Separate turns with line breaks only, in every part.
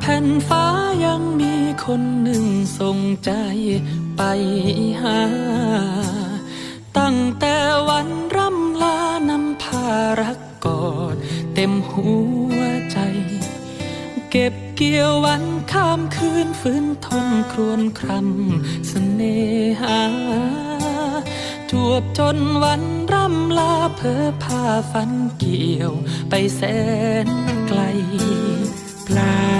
แผ่นฟ้ายังมีคนหนึ่งส่งใจไปหา ตั้งแต่วันร่ำลานำพารักกอดเต็มหัวใจ เก็บเกี่ยววันข้ามคืนฟื้นทนครวนครำเสน่หาจวบจนวันร่ำลาเพอพาฝันเกี่ยวไปแสนไกล
ปลา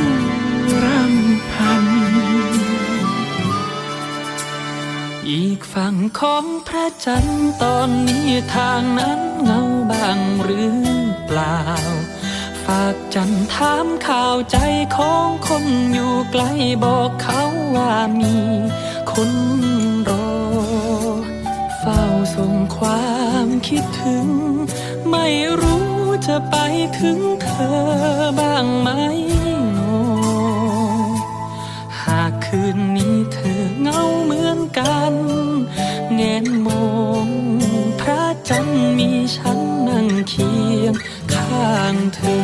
ฝั่งของพระจันทร์ตอนนี้ทางนั้นเงาบางหรือเปล่า ฝากจันทร์ถามข่าวใจของคนอยู่ไกลบอกเขาว่ามีคนรอ เฝ้าส่งความคิดถึง ไม่รู้จะไปถึงเธอบ้างไหมโนหากคืนนี้ ฉันนั่งเคียงข้างเธอ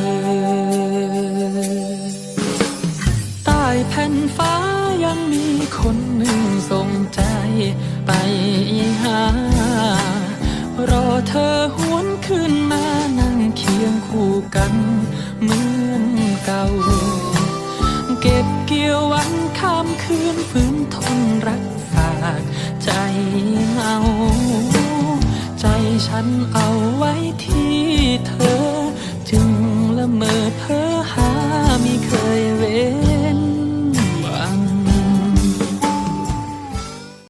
ใต้แผ่นฟ้ายังมีคนหนึ่งส่งใจไปหา รอเธอหวนขึ้นมานั่งเคียงคู่กันเหมือนเก่า เก็บเกี่ยววันข้ามคืนฝืน นเอาไว้ที่เธอ จึงละเมอเพ้อหา